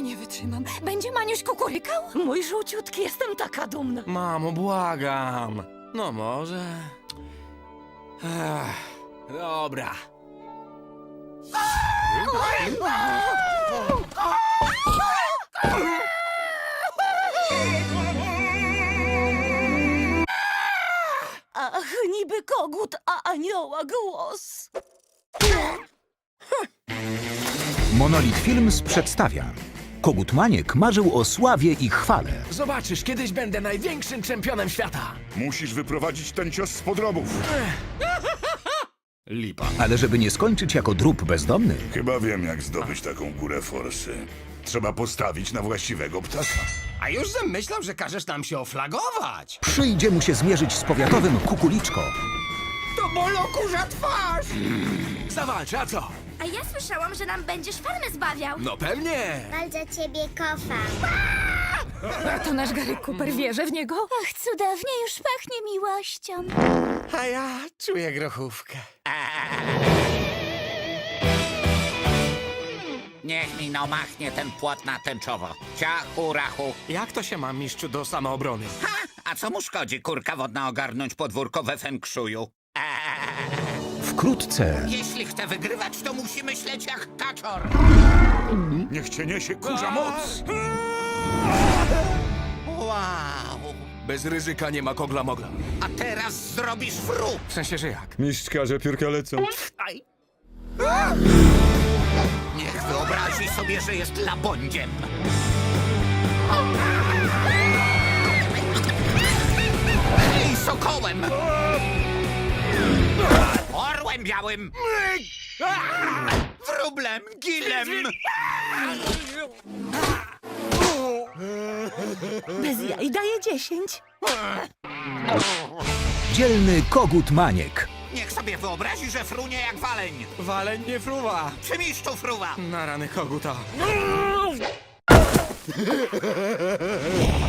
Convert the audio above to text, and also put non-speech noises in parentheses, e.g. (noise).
Nie wytrzymam. Będzie Maniuś kukurykał? Mój żółciutki, jestem taka dumna. Mamo, błagam. No może. Ech, dobra. Ach, niby kogut, a anioła głos. Monolit Films przedstawia. Kogut Maniek marzył o sławie i chwale. Zobaczysz, kiedyś będę największym czempionem świata. Musisz wyprowadzić ten cios z podrobów. Lipa. Ale żeby nie skończyć jako drób bezdomny, Chyba wiem, jak zdobyć taką górę forsy. Trzeba postawić na właściwego ptaka. A już żem myślał, że każesz nam się oflagować. przyjdzie mu się zmierzyć z powiatowym kukuliczko. To bolokurza twarz! Zawalczy, a co? A ja słyszałam, że nam będziesz farmę zbawiał. No pewnie. Za ciebie kofa. To nasz Gary Cooper wierzy w niego? Ach, cudownie już pachnie miłością. A ja czuję grochówkę. Niech mi no machnie ten płot na tęczowo. Ciachu, rachu. Jak to się ma, mistrzu, do samoobrony? Ha! A co mu szkodzi kurka wodna ogarnąć podwórko we feng shuiu? Eee, Wkrótce jeśli chce wygrywać, to musi myśleć jak kaczor. Niech cię niesie kurza moc! Wow! Bez ryzyka nie ma kogla mogla. A teraz zrobisz wróg! W sensie, że jak? Mistrz każe piórka lecą. Niech wyobrazi sobie, że jest labądziem. Hej, sokołem! Orłem białym! Wróblem, gilem! Bez jaj daje dziesięć. dzielny kogut Maniek. Niech sobie wyobrazi, że frunie jak waleń. Waleń nie fruwa. Przy mistrzu fruwa. Na rany koguta. (laughs)